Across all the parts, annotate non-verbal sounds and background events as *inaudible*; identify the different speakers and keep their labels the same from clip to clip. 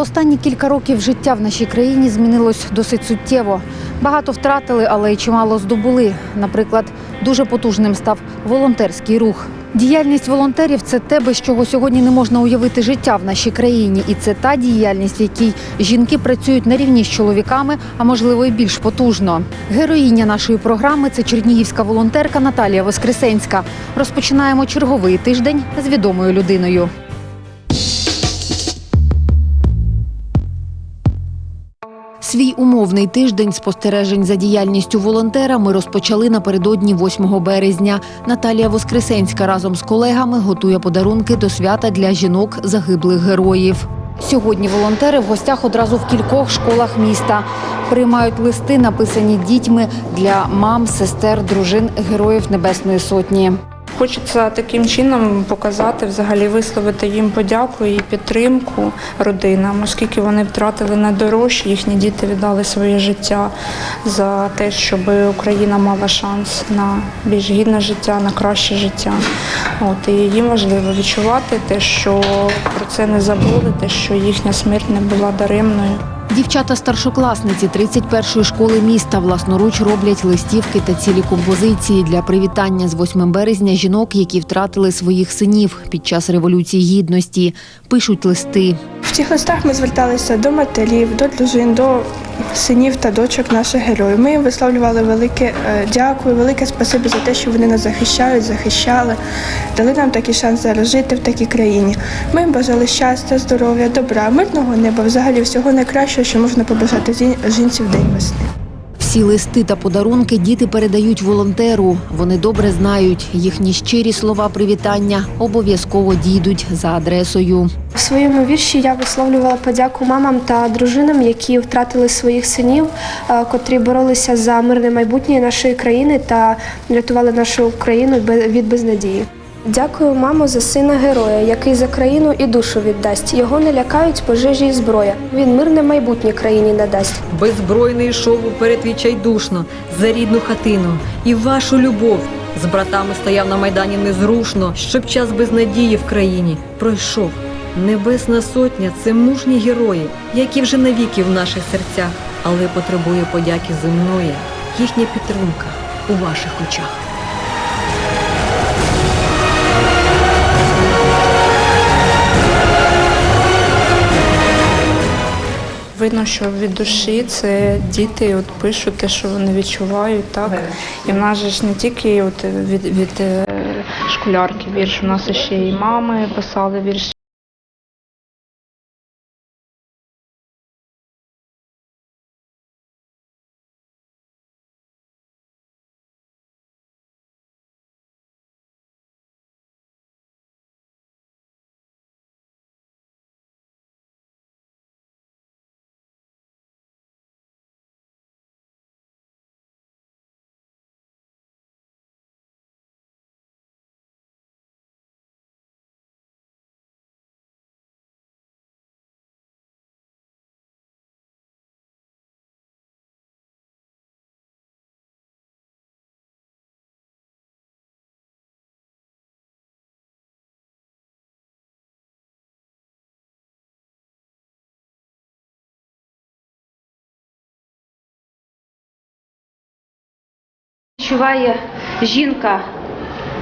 Speaker 1: останні кілька років життя в нашій країні змінилось досить суттєво. Багато втратили, але й чимало здобули. Наприклад, дуже потужним став волонтерський рух. Діяльність волонтерів це те, без чого сьогодні не можна уявити життя в нашій країні, і це та діяльність, в якій жінки працюють на рівні з чоловіками, а можливо і більш потужно. Героїня нашої програми це чернігівська волонтерка Наталія Воскресенська. Розпочинаємо черговий тиждень з відомою людиною. Свій умовний тиждень спостережень за діяльністю волонтера ми розпочали напередодні 8 березня. Наталія Воскресенська разом з колегами готує подарунки до свята для жінок загиблих героїв. Сьогодні волонтери в гостях одразу в кількох школах міста приймають листи, написані дітьми для мам, сестер, дружин героїв Небесної Сотні.
Speaker 2: Хочеться таким чином показати, взагалі висловити їм подяку і підтримку родинам, оскільки вони втратили найдорожче, їхні діти віддали своє життя за те, щоб Україна мала шанс на більш гідне життя, на краще життя. От і їм важливо відчувати те, що про це не забули, те, що їхня смерть не була даремною.
Speaker 1: Дівчата-старшокласниці 31-ї школи міста власноруч роблять листівки та цілі композиції для привітання з 8 березня жінок, які втратили своїх синів під час революції гідності. Пишуть листи.
Speaker 3: В цих листах ми зверталися до матерів, до дружин, до синів та дочок наших героїв. Ми їм висловлювали велике е, дякую, велике спасибі за те, що вони нас захищають, захищали, дали нам такий шанс зараз жити в такій країні. Ми їм бажали щастя, здоров'я, добра, мирного неба, взагалі всього найкращого, що можна побажати жінці в день весни.
Speaker 1: Всі листи та подарунки діти передають волонтеру. Вони добре знають, їхні щирі слова привітання обов'язково дійдуть за адресою.
Speaker 4: В своєму вірші я висловлювала подяку мамам та дружинам, які втратили своїх синів, е, котрі боролися за мирне майбутнє нашої країни та рятували нашу країну від безнадії. Дякую, мамо, за сина героя, який за країну і душу віддасть. Його не лякають пожежі і зброя. Він мирне майбутнє країні надасть.
Speaker 5: Беззбройний йшов уперед відчайдушно за рідну хатину і вашу любов. З братами стояв на майдані незрушно, щоб час безнадії в країні пройшов. Небесна сотня це мужні герої, які вже навіки в наших серцях, але потребує подяки земної, їхня підтримка у ваших очах.
Speaker 2: Видно, що від душі це діти от пишуть те, що вони відчувають, так. І в нас ж не тільки от від, від е, школярки вірш, у нас ще і мами писали вірші.
Speaker 6: Відчуває жінка,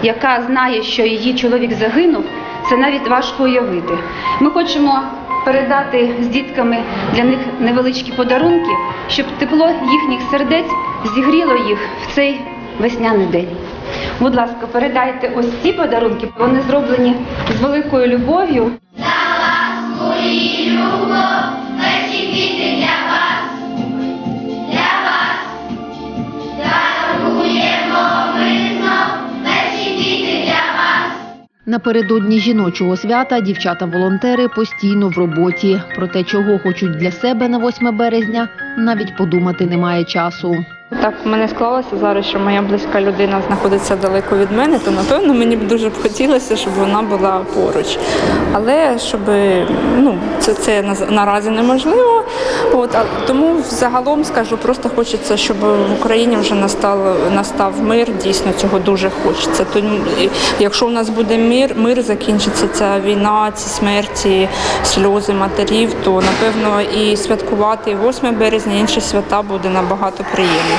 Speaker 6: яка знає, що її чоловік загинув, це навіть важко уявити. Ми хочемо передати з дітками для них невеличкі подарунки, щоб тепло їхніх сердець зігріло їх в цей весняний день. Будь ласка, передайте ось ці подарунки. Вони зроблені з великою любов'ю.
Speaker 1: Напередодні жіночого свята дівчата-волонтери постійно в роботі. Про те, чого хочуть для себе на 8 березня, навіть подумати немає часу.
Speaker 2: Так в мене склалося зараз, що моя близька людина знаходиться далеко від мене, то напевно мені б дуже б хотілося, щоб вона була поруч. Але щоб ну це, це наразі неможливо. От а тому загалом скажу, просто хочеться, щоб в Україні вже настав настав мир. Дійсно цього дуже хочеться. І якщо у нас буде мир, мир закінчиться ця війна, ці смерті, сльози матерів, то напевно і святкувати 8 березня, інші свята буде набагато приємніше.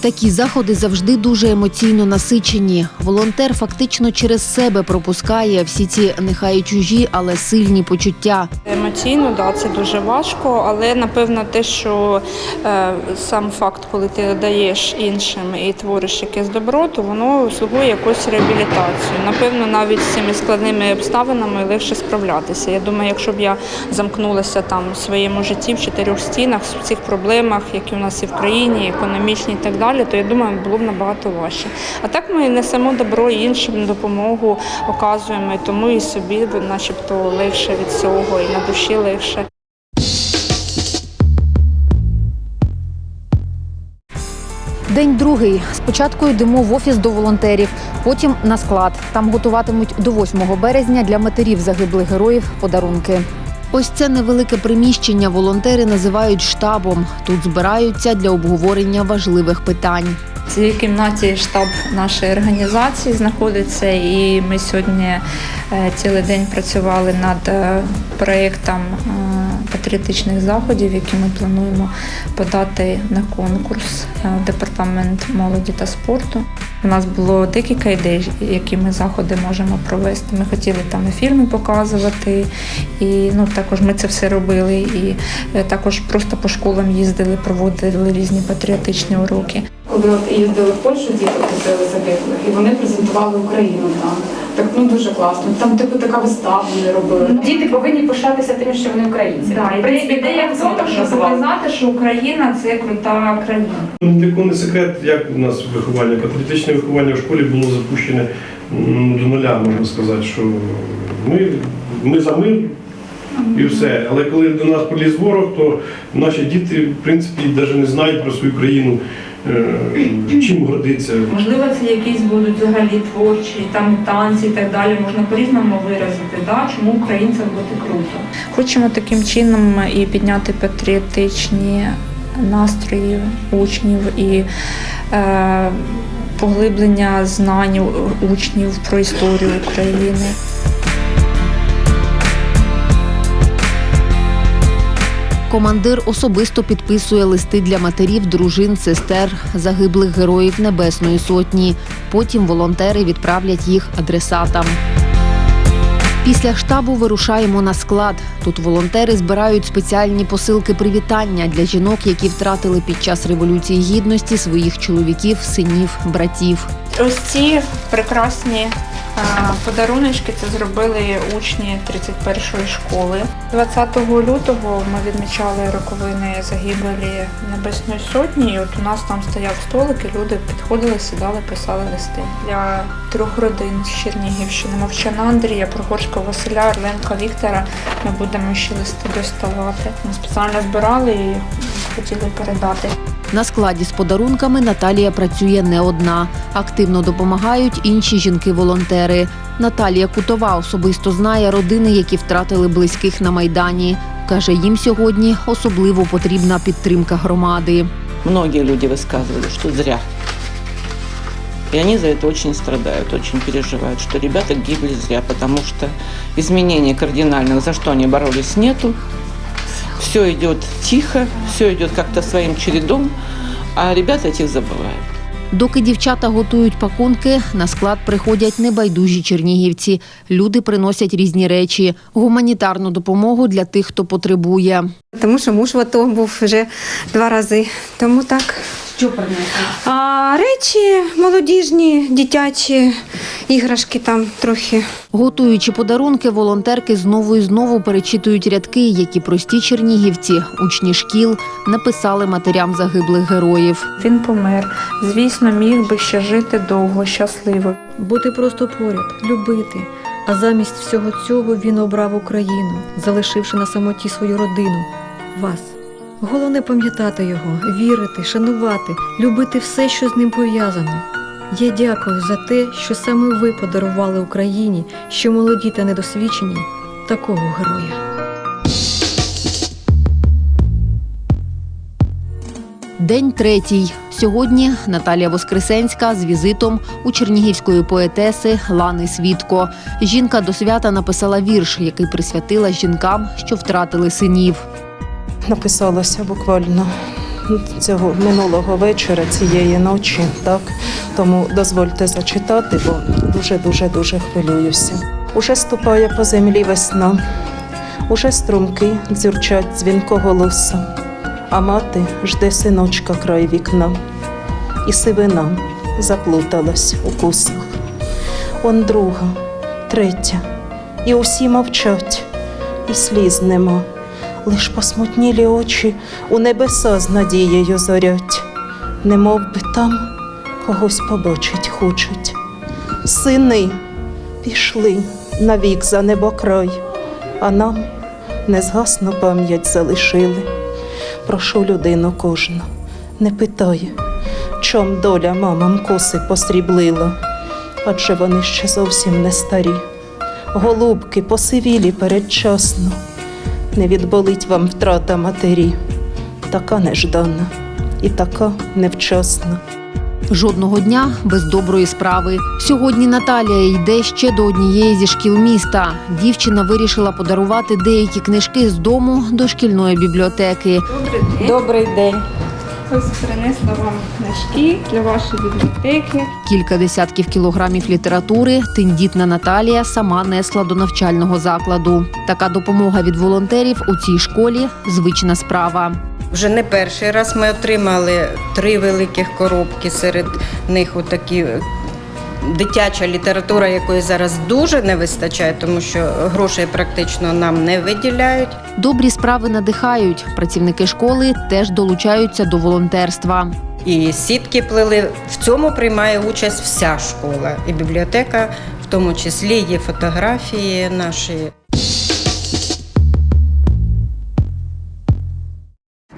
Speaker 1: Такі заходи завжди дуже емоційно насичені. Волонтер фактично через себе пропускає всі ці нехай чужі, але сильні почуття.
Speaker 2: Емоційно, да, це дуже важко, але напевно те, що е, сам факт, коли ти даєш іншим і твориш якесь добро, то воно слугує якусь реабілітацію. Напевно, навіть з цими складними обставинами легше справлятися. Я думаю, якщо б я замкнулася там в своєму житті в чотирьох стінах, в цих проблемах, які у нас і в країні, економічні і так далі, то я думаю, було б набагато важче. А так ми несемо добро і іншим допомогу оказуємо, і тому і собі начебто легше від цього, і на душі легше.
Speaker 1: День другий. Спочатку йдемо в офіс до волонтерів, потім на склад. Там готуватимуть до 8 березня для матерів загиблих героїв подарунки. Ось це невелике приміщення волонтери називають штабом. Тут збираються для обговорення важливих питань.
Speaker 2: В цій кімнаті штаб нашої організації знаходиться, і ми сьогодні е, цілий день працювали над е, проєктом е, патріотичних заходів, які ми плануємо подати на конкурс в департамент молоді та спорту. У нас було декілька ідей, які ми заходи можемо провести. Ми хотіли там і фільми показувати, і ну також ми це все робили. І також просто по школам їздили, проводили різні патріотичні уроки.
Speaker 7: Коли от їздили в Польщу, діти купили загиблих, і вони презентували Україну там. Так ну дуже класно. Там типу така вистава вони робили. Діти повинні пишатися тим, що вони українці.
Speaker 2: Да, і
Speaker 7: в принципі,
Speaker 2: ідея в тому, щоб показати, що Україна це крута країна.
Speaker 8: Ну, Далеко не секрет, як у нас виховання. Патріотичне виховання в школі було запущене до нуля, можна сказати, що ми, ми за мир і все. Але коли до нас поліз ворог, то наші діти, в принципі, навіть не знають про свою країну, чим гордиться.
Speaker 2: Можливо, це якісь будуть взагалі творчі, там танці і так далі. Можна по-різному виразити, да? чому українцям бути круто. Хочемо таким чином і підняти патріотичні настрої учнів і е, поглиблення знань учнів про історію України.
Speaker 1: Командир особисто підписує листи для матерів, дружин, сестер загиблих героїв Небесної Сотні. Потім волонтери відправлять їх адресатам. Після штабу вирушаємо на склад. Тут волонтери збирають спеціальні посилки привітання для жінок, які втратили під час революції гідності своїх чоловіків, синів, братів.
Speaker 2: Ось ці прекрасні подаруночки це зробили учні 31-ї школи. 20 лютого ми відмічали роковини загибелі Небесної Сотні. І от у нас там стояв столик, і люди підходили, сідали, писали листи для трьох родин з Чернігівщини. Мовчана Андрія, Прогорського Василя, Орленка Віктора. Ми будемо ще листи доставати. Ми спеціально збирали і хотіли передати.
Speaker 1: На складі з подарунками Наталія працює не одна. Активно допомагають інші жінки-волонтери. Наталія Кутова особисто знає родини, які втратили близьких на майдані. каже, їм сьогодні особливо потрібна підтримка громади.
Speaker 9: Многие люди высказывали, что зря. И они за это очень страдают, очень переживают, что ребята гибли зря, потому что изменений кардинальных, за что они боролись, нету. Все идет тихо, все идет как-то своим чередом, а ребята этих забывают.
Speaker 1: Доки дівчата готують пакунки, на склад приходять небайдужі чернігівці. Люди приносять різні речі, гуманітарну допомогу для тих, хто потребує.
Speaker 10: Тому що муж в АТО був вже два рази. Тому так.
Speaker 7: Що принесли?
Speaker 10: А речі молодіжні, дитячі, іграшки там трохи.
Speaker 1: Готуючи подарунки, волонтерки знову і знову перечитують рядки, які прості чернігівці, учні шкіл, написали матерям загиблих героїв.
Speaker 2: Він помер. Звісно, міг би ще жити довго, щасливо.
Speaker 5: Бути просто поряд, любити. А замість всього цього він обрав Україну, залишивши на самоті свою родину, вас. Головне пам'ятати його, вірити, шанувати, любити все, що з ним пов'язано. Я дякую за те, що саме ви подарували Україні, що молоді та недосвідчені, такого героя.
Speaker 1: День третій. Сьогодні Наталія Воскресенська з візитом у чернігівської поетеси Лани Свідко. Жінка до свята написала вірш, який присвятила жінкам, що втратили синів.
Speaker 11: Написалося буквально цього минулого вечора, цієї ночі. Так тому дозвольте зачитати, бо дуже дуже дуже хвилююся. Уже ступає по землі весна, уже струмки дзюрчать дзвінкого лоса, а мати жде синочка край вікна, і сивина заплуталась у кусах. Он друга, третя, і усі мовчать, і сліз нема лиш посмутнілі очі у небеса з надією зорять, немов би там когось побачить хочуть. Сини пішли навік за небокрай, а нам незгасну пам'ять залишили. Прошу людину кожну, не питай, чом доля мамам коси посріблила, адже вони ще зовсім не старі. Голубки посивілі передчасно не відболить вам втрата матері, така неждана і така невчасна.
Speaker 1: Жодного дня без доброї справи. Сьогодні Наталія йде ще до однієї зі шкіл міста. Дівчина вирішила подарувати деякі книжки з дому до шкільної бібліотеки.
Speaker 11: Добрий день.
Speaker 2: Ось принесла вам книжки для вашої бібліотеки.
Speaker 1: Кілька десятків кілограмів літератури тендітна Наталія сама несла до навчального закладу. Така допомога від волонтерів у цій школі звична справа.
Speaker 12: Вже не перший раз ми отримали три великих коробки. Серед них отакі дитяча література, якої зараз дуже не вистачає, тому що грошей практично нам не виділяють.
Speaker 1: Добрі справи надихають. Працівники школи теж долучаються до волонтерства.
Speaker 12: І сітки плели. В цьому приймає участь вся школа. І бібліотека, в тому числі є фотографії наші.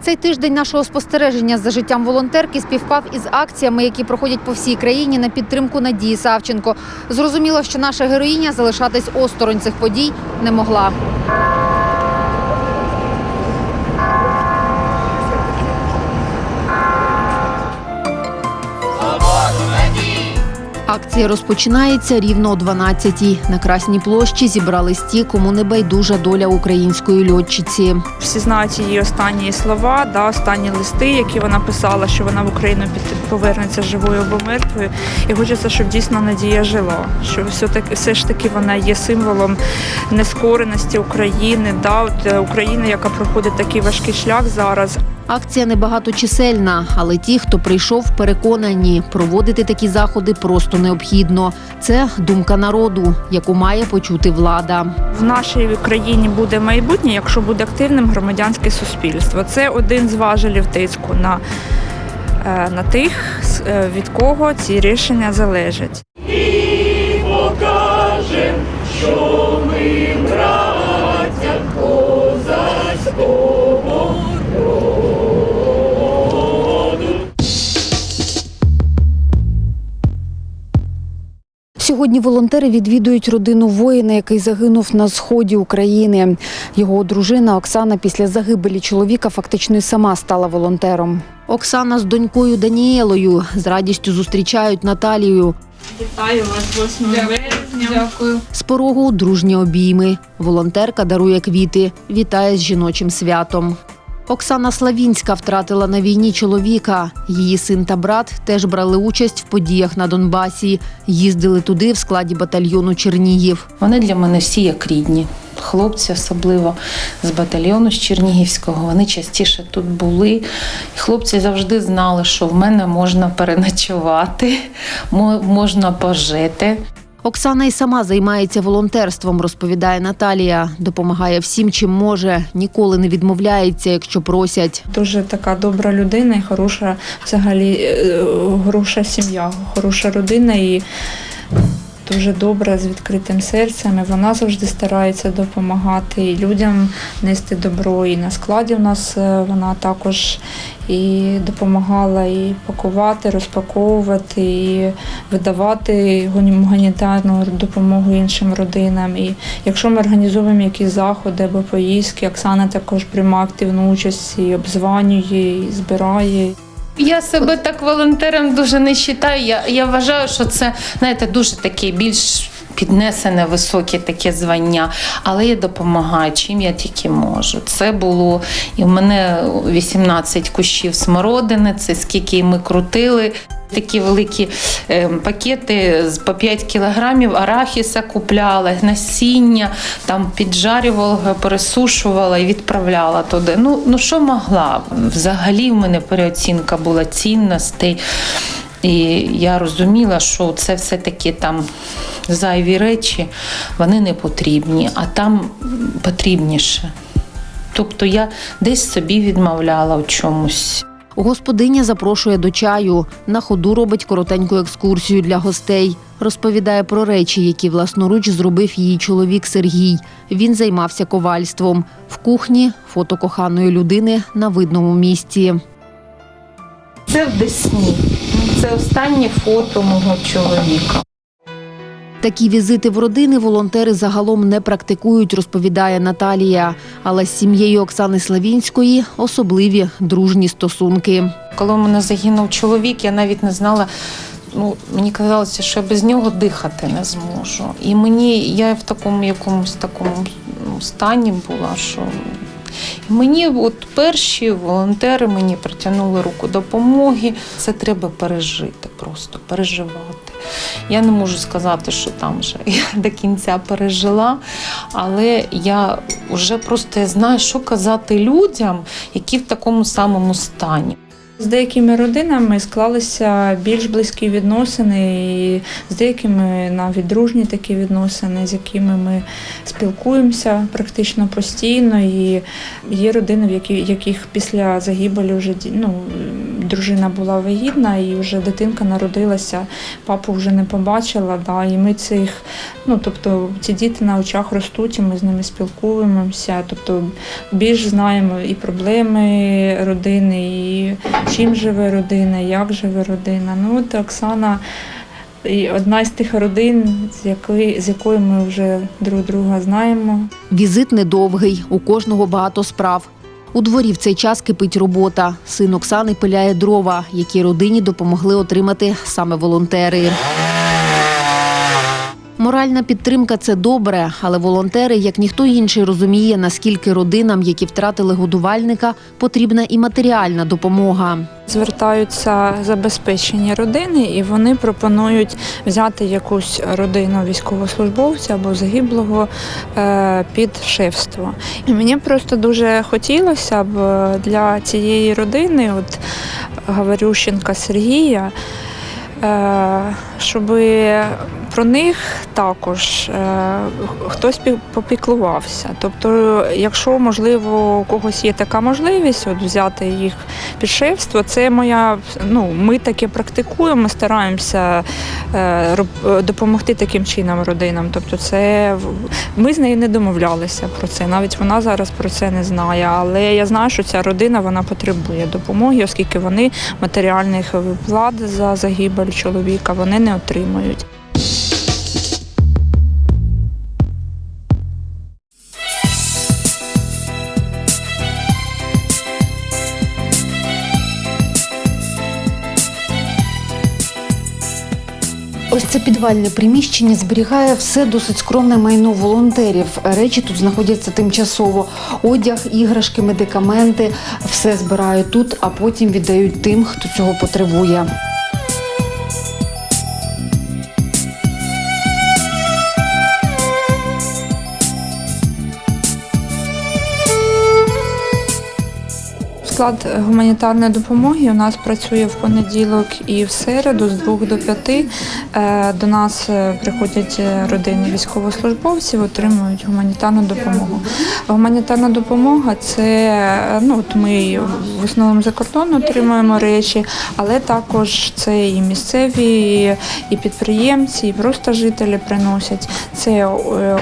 Speaker 1: Цей тиждень нашого спостереження за життям волонтерки співпав із акціями, які проходять по всій країні на підтримку Надії Савченко. Зрозуміло, що наша героїня залишатись осторонь цих подій не могла. Акція розпочинається рівно о 12-й. На Красній площі зібрались ті, кому не байдужа доля української льотчиці.
Speaker 2: Всі знають її останні слова, да, останні листи, які вона писала, що вона в Україну повернеться живою або мертвою. І хочеться, щоб дійсно Надія жила. Що все таки все ж таки вона є символом нескореності України, да, е, України, яка проходить такий важкий шлях зараз.
Speaker 1: Акція небагаточисельна, але ті, хто прийшов, переконані, проводити такі заходи просто необхідно. Це думка народу, яку має почути влада.
Speaker 2: В нашій країні буде майбутнє, якщо буде активним громадянське суспільство. Це один з важелів тиску на, е, на тих, е, від кого ці рішення залежать.
Speaker 1: Сьогодні волонтери відвідують родину воїна, який загинув на сході України. Його дружина Оксана після загибелі чоловіка фактично й сама стала волонтером. Оксана з донькою Даніелою з радістю зустрічають Наталію.
Speaker 2: Вітаю вас 8 березня. Дякую.
Speaker 1: З порогу дружні обійми. Волонтерка дарує квіти, вітає з жіночим святом. Оксана Славінська втратила на війні чоловіка. Її син та брат теж брали участь в подіях на Донбасі. Їздили туди в складі батальйону Чернігів.
Speaker 13: Вони для мене всі як рідні. Хлопці, особливо з батальйону з Чернігівського, вони частіше тут були. Хлопці завжди знали, що в мене можна переночувати, мо- можна пожити.
Speaker 1: Оксана і сама займається волонтерством, розповідає Наталія. Допомагає всім, чим може, ніколи не відмовляється, якщо просять.
Speaker 2: Дуже така добра людина і хороша, взагалі, е, хороша сім'я, хороша родина. І дуже добра, з відкритим серцем. і Вона завжди старається допомагати і людям нести добро. І на складі в нас е, вона також і допомагала і пакувати, розпаковувати, і видавати гуманітарну допомогу іншим родинам. І якщо ми організовуємо якісь заходи або поїздки, Оксана також приймає активну участь і обзванює, і збирає.
Speaker 13: Я себе так волонтером дуже не вважаю. Я, я вважаю, що це знаєте, дуже таке більш піднесене, високе таке звання. Але я допомагаю, чим я тільки можу. Це було і в мене 18 кущів смородини, це скільки ми крутили. Такі великі е, пакети по 5 кілограмів арахіса купляла, насіння, там піджарювала, пересушувала і відправляла туди. Ну, ну що могла? Взагалі в мене переоцінка була цінностей. І я розуміла, що це все-таки там зайві речі, вони не потрібні, а там потрібніше. Тобто я десь собі відмовляла в чомусь.
Speaker 1: Господиня запрошує до чаю. На ходу робить коротеньку екскурсію для гостей. Розповідає про речі, які власноруч зробив її чоловік Сергій. Він займався ковальством. В кухні фото коханої людини на видному місці.
Speaker 13: Це в Десні. Це останнє фото мого чоловіка.
Speaker 1: Такі візити в родини волонтери загалом не практикують, розповідає Наталія. Але з сім'єю Оксани Славінської особливі дружні стосунки.
Speaker 13: Коли у мене загинув чоловік, я навіть не знала. Ну, мені казалося, що я без нього дихати не зможу. І мені я в такому якомусь такому ну, стані була, що мені от перші волонтери мені притягнули руку допомоги. Це треба пережити, просто переживати. Я не можу сказати, що там вже *laughs* я до кінця пережила, але я вже просто знаю, що казати людям, які в такому самому стані.
Speaker 2: З деякими родинами склалися більш близькі відносини, і з деякими навіть дружні такі відносини, з якими ми спілкуємося практично постійно. І є родини, в які- яких після загибелі вже ну, дружина була вагітна і вже дитинка народилася, папу вже не побачила. Да, і ми цих, ну тобто ці діти на очах ростуть, і ми з ними спілкуємося. Тобто більш знаємо і проблеми родини, і чим живе родина, як живе родина. Ну от Оксана одна з тих родин, з якої з якої ми вже друг друга знаємо.
Speaker 1: Візит недовгий, у кожного багато справ. У дворі в цей час кипить робота. Син Оксани пиляє дрова, які родині допомогли отримати саме волонтери. Моральна підтримка це добре, але волонтери, як ніхто інший, розуміє, наскільки родинам, які втратили годувальника, потрібна і матеріальна допомога.
Speaker 2: Звертаються забезпечені родини, і вони пропонують взяти якусь родину військовослужбовця або загиблого е, під шефство. І мені просто дуже хотілося б для цієї родини, от Гаварющенка Сергія, щоб про них також е, хтось пі- попіклувався. Тобто, якщо можливо у когось є така можливість, от взяти їх під шефство, це моя. Ну ми таке практикуємо, стараємося е, е, допомогти таким чином родинам. Тобто, це ми з нею не домовлялися про це. Навіть вона зараз про це не знає. Але я знаю, що ця родина вона потребує допомоги, оскільки вони матеріальних виплат за загибель чоловіка вони не отримують.
Speaker 1: Ось це підвальне приміщення зберігає все досить скромне майно волонтерів. Речі тут знаходяться тимчасово. Одяг, іграшки, медикаменти все збирають тут, а потім віддають тим, хто цього потребує.
Speaker 2: Склад гуманітарної допомоги у нас працює в понеділок і в середу з 2 до 5. Е, До нас е, приходять е, родини військовослужбовців, отримують гуманітарну допомогу. Гуманітарна допомога це ну от ми в основному за кордону отримуємо речі, але також це і місцеві, і підприємці, і просто жителі приносять. Це е,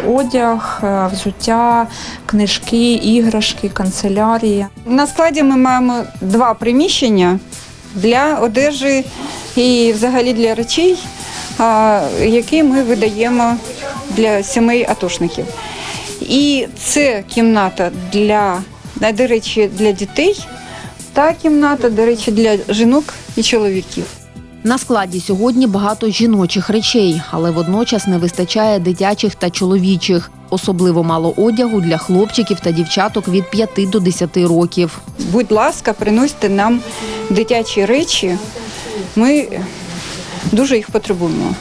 Speaker 2: одяг, е, взуття, книжки, іграшки, канцелярія.
Speaker 14: На складі ми маємо два приміщення для одежі і взагалі для речей, які ми видаємо для сімей атошників. І це кімната для, до речі, для дітей, та кімната, до речі, для жінок і чоловіків.
Speaker 1: На складі сьогодні багато жіночих речей, але водночас не вистачає дитячих та чоловічих. Особливо мало одягу для хлопчиків та дівчаток від 5 до 10 років.
Speaker 14: Будь ласка, приносьте нам дитячі речі. Ми дуже їх потребуємо.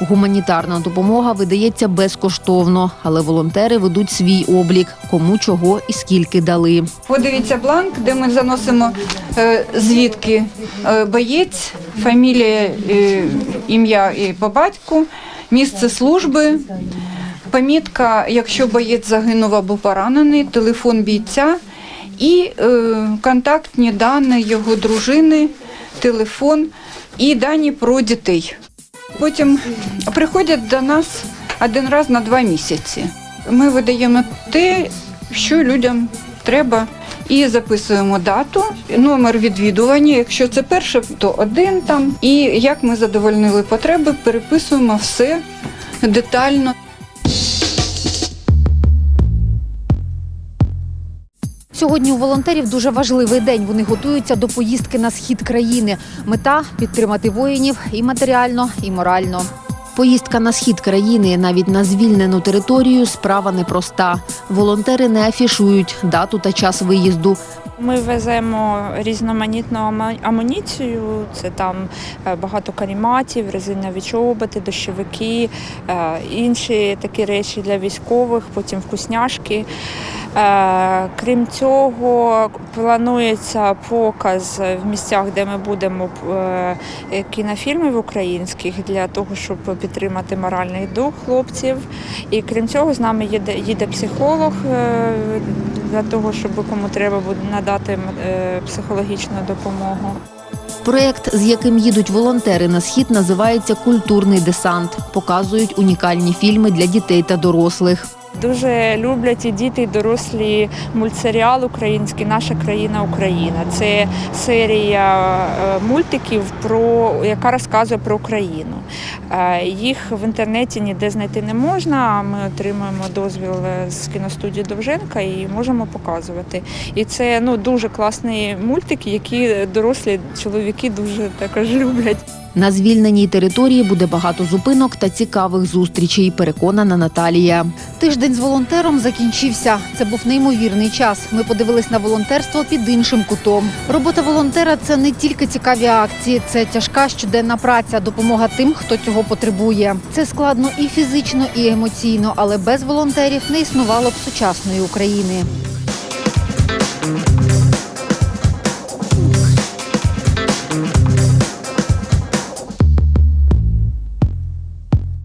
Speaker 1: Гуманітарна допомога видається безкоштовно, але волонтери ведуть свій облік, кому чого і скільки дали.
Speaker 14: Подивіться бланк, де ми заносимо е, звідки е, боєць, фамілія, е, ім'я і по батьку, місце служби, помітка, якщо боєць загинув або поранений, телефон бійця і контактні дані його дружини, телефон і дані про дітей. Потім приходять до нас один раз на два місяці. Ми видаємо те, що людям треба, і записуємо дату, номер відвідування. Якщо це перше, то один там. І як ми задовольнили потреби, переписуємо все детально.
Speaker 1: Сьогодні у волонтерів дуже важливий день. Вони готуються до поїздки на схід країни. Мета підтримати воїнів і матеріально, і морально. Поїздка на схід країни, навіть на звільнену територію, справа непроста. Волонтери не афішують дату та час виїзду.
Speaker 2: Ми веземо різноманітну амуніцію. Це там е, багато каріматів, резинові чоботи, дощовики, е, інші такі речі для військових, потім вкусняшки. Е, Крім цього, планується показ в місцях, де ми будемо кінофільмів українських для того, щоб підтримати моральний дух хлопців. І крім цього, з нами їде, психолог для того, щоб кому треба буде надати е, психологічну допомогу.
Speaker 1: Проєкт, з яким їдуть волонтери на схід, називається Культурний десант. Показують унікальні фільми для дітей та дорослих.
Speaker 2: Дуже люблять і діти, і дорослі мультсеріал український Наша країна Україна. Це серія е, мультиків, про яка розказує про Україну. Е, Їх в інтернеті ніде знайти не можна. Ми отримуємо дозвіл е, з кіностудії Довженка і можемо показувати. І це ну дуже класні мультики, які дорослі чоловіки дуже також люблять.
Speaker 1: На звільненій території буде багато зупинок та цікавих зустрічей, переконана Наталія. Тиждень з волонтером закінчився. Це був неймовірний час. Ми подивились на волонтерство під іншим кутом. Робота волонтера це не тільки цікаві акції, це тяжка щоденна праця, допомога тим, хто цього потребує. Це складно і фізично, і емоційно, але без волонтерів не існувало б сучасної України.